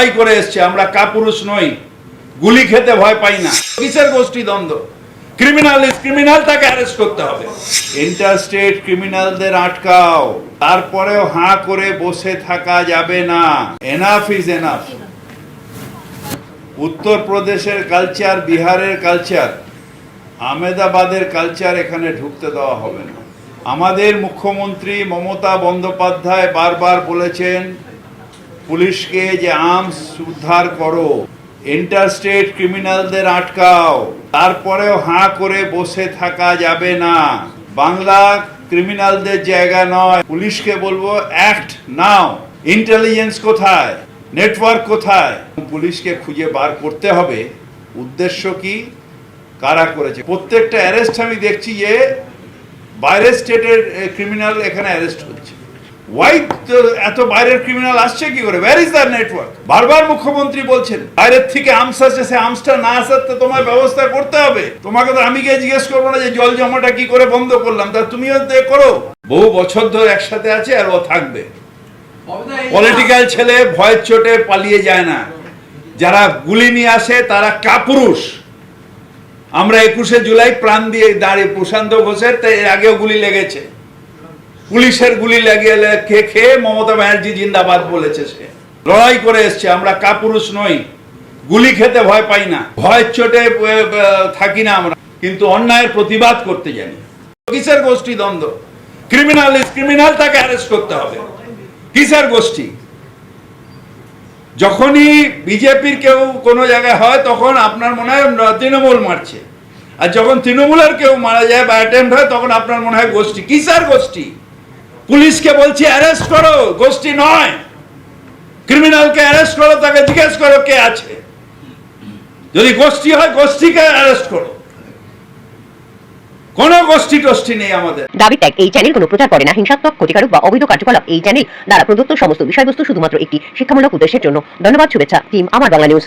লড়াই করে এসছে, আমরা কাপুরুষ নই। গুলি খেতে ভয় পাই না। কিসের গোষ্ঠী দ্বন্দ্ব? ক্রিমিনাল ক্রিমিনাল তাকে অ্যারেস্ট করতে হবে। ইন্টারস্টেট ক্রিমিনালদের আটকাও। তারপরেও হাঁ করে বসে থাকা যাবে না। এনাফ ইজ এনাফ উত্তরপ্রদেশের কালচার বিহারের কালচার আহমেদাবাদের কালচার এখানে ঢুকতে দেওয়া হবে না। আমাদের মুখ্যমন্ত্রী মমতা বন্দ্যোপাধ্যায় বারবার বলেছেন পুলিশকে যে আর্মস উদ্ধার করো ইন্টারস্টেট ক্রিমিনালদের আটকাও, তারপরেও হাঁ করে বসে থাকা যাবে না। বাংলা ক্রিমিনালদের জায়গা নয়। পুলিশকে বলব অ্যাক্ট নাও ইন্টেলিজেন্স কোথায়? নেটওয়ার্ক কোথায়? পুলিশকে খুঁজে বার করতে হবে। উদ্দেশ্য কি? কারা করেছে? প্রত্যেকটা অ্যারেস্ট আমি দেখছি যে বাইরের স্টেটের ক্রিমিনাল এখানে অ্যারেস্ট হচ্ছে হোয়াইট এত বাইরের ক্রিমিনাল আসছে কি করে? ওয়ার ইজ দ্য নেটওয়ার্ক বারবার মুখ্যমন্ত্রী বলছেন, বাইরের থেকে আমস আসছে, সে আমসটা না তোমার ব্যবস্থা করতে হবে। তোমাকে তো আমি গিয়ে জিজ্ঞেস করব না যে জল জমাটা কি করে বন্ধ করলাম, তা তুমিও করো। বহু বছর ধরে একসাথে আছে আর ও থাকবে। পলিটিক্যাল ছেলে ভয়ের চোটে পালিয়ে যায় না। যারা গুলি নিয়ে আসে, তারা কাপুরুষ। আমরা একুশে জুলাই প্রাণ দিয়ে দাঁড়িয়ে প্রশান্ত ঘোষের তো এর আগেও গুলি লেগেছে। পুলিশের গুলি লাগিয়ে খেয়ে খেয়ে মমতা ব্যানার্জি জিন্দাবাদ বলেছে সে। লড়াই করে এসছে, আমরা কাপুরুষ নই। গুলি খেতে ভয় পাই না ভয়ের চোটে থাকি না আমরা। কিন্তু অন্যায়ের প্রতিবাদ করতে জানি। কিসের গোষ্ঠী দ্বন্দ্ব? ক্রিমিনাল ইজ ক্রিমিনাল তাকে অ্যারেস্ট করতে হবে। কিসের গোষ্ঠী? যখনই বিজেপির কেউ কোনো জায়গায় হয়, তখন আপনার মনে হয় তৃণমূল মারছে। আর যখন তৃণমূলের কেউ মারা যায় বা অ্যাটেম্প হয়, তখন আপনার মনে হয় গোষ্ঠী। কিসের গোষ্ঠী? পুলিশকে বলছি অ্যারেস্ট করো, গোষ্ঠী নয়। ক্রিমিনালকে অ্যারেস্ট করো, তাকে জিজ্ঞেস করো কে আছে। যদি গোষ্ঠী হয়, গোষ্ঠীকে অ্যারেস্ট করো। কোনো গোষ্ঠী টোষ্ঠী নেই আমাদের। দাবি ত্যাগ এই চ্যানেল কোনো প্রচার করে না। হিংসাত্মক, ক্ষতিকারক বা অবৈধ কার্যকলাপ এই চ্যানেল দ্বারা প্রদত্ত সমস্ত বিষয়বস্তু শুধুমাত্র একটি শিক্ষামূলক উদ্দেশ্যের জন্য। ধন্যবাদ, শুভেচ্ছা। টিম আমার বাংলা নিউজ